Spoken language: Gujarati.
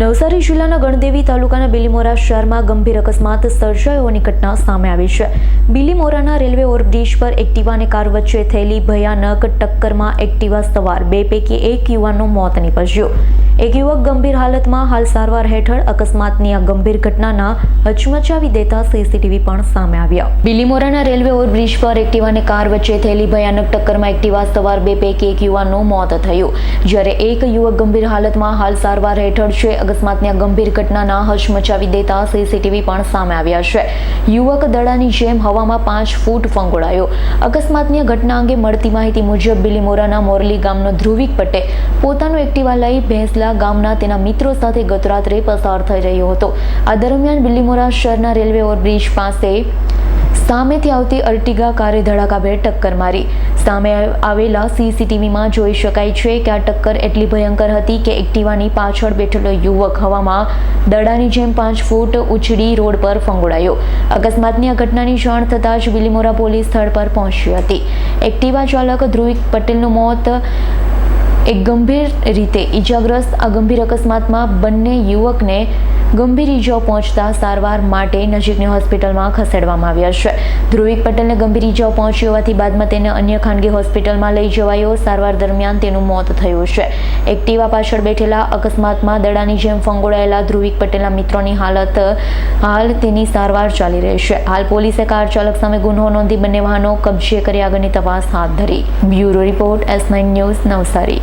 નવસારી જિલ્લાના ગણદેવી તાલુકાના બિલીમોરા શહેરમાં ગંભીર અકસ્માત સર્જાયો હોવાની ઘટના સામે આવી છે. બિલીમોરાના રેલવે ઓવરબ્રિજ પર એક્ટિવા અને કાર વચ્ચે થયેલી ભયાનક ટક્કરમાં એક્ટિવા સવાર બે પૈકી એક યુવાનનું મોત નીપજ્યું. એક યુવક ગંભીર હાલતમાં હાલ સારવાર હેઠળ અકસ્માતની આ ગંભીર ઘટનાના હચમચાવી દેતા સીસીટીવી પણ સામે આવ્યા. બિલીમોરાના રેલવે ઓવરબ્રિજ પર એક્ટિવા અને કાર વચ્ચે થયેલી ભયાનક ટક્કરમાં એક્ટિવા સવાર બે પૈકી એક યુવાનનું મોત થયું. જ્યારે એક યુવક ગંભીર હાલતમાં હાલ સારવાર હેઠળ છે અકસ્માતની આ ગંભીર ઘટનાના હચમચાવી દેતા સીસીટીવી પણ સામે આવ્યા છે. યુવક દડાની જેમ હવામાં પાંચ ફૂટ ફંગોળાયો અકસ્માતની ઘટના અંગે મળતી માહિતી મુજબ બિલીમોરાના મોરલી ગામનો ધ્રુવિક પટેલ પોતાનું એક્ટિવા લઈ ભેંસલા ગામના તેના મિત્રો સાથે ગતરાત્રે પસાર થઈ રહ્યો હતો. આ દરમિયાન બિલીમોરા શહેરના રેલવે ઓવરબ્રિજ પાસે સામેથી આવતી અર્ટિગા કારે ધડાકાભેર ટક્કર મારી. સામે આવેલા સીસીટીવીમાં જોઈ શકાય છે કે આ ટક્કર એટલી ભયંકર હતી કે એક્ટિવાની પાછળ બેઠેલો યુવક હવામાં દડાની જેમ પાંચ ફૂટ ઉછળી રોડ પર ફંગોળાયો. અકસ્માતની આ ઘટનાની જાણ થતાં જ બિલીમોરા પોલીસ સ્થળ પર પહોંચી હતી. એક્ટિવા ચાલક ધ્રુવિક પટેલનું મોત એક ગંભીર રીતે ઈજાગ્રસ્ત આ ગંભીર અકસ્માતમાં બંને યુવકને ગંભીર ઈજાઓ પહોંચતા સારવાર માટે નજીકની હોસ્પિટલમાં ખસેડવામાં આવ્યા છે. ધ્રુવિક પટેલને ગંભીર ઈજાઓ પહોંચી હોવાથી બાદમાં તેને અન્ય ખાનગી હોસ્પિટલમાં લઈ જવાયો. સારવાર દરમિયાન તેનું મોત થયું છે. એક્ટિવા પાછળ બેઠેલા અકસ્માતમાં દડાની જેમ ફંગોળાયેલા ધ્રુવિક પટેલના મિત્રોની હાલત, હાલ તેની સારવાર ચાલી રહી છે. હાલ પોલીસે કાર ચાલક સામે ગુનો નોંધી બંને વાહનો કબજે કરી આગળની તપાસ હાથ ધરી. Bureau report S nine news Navsari.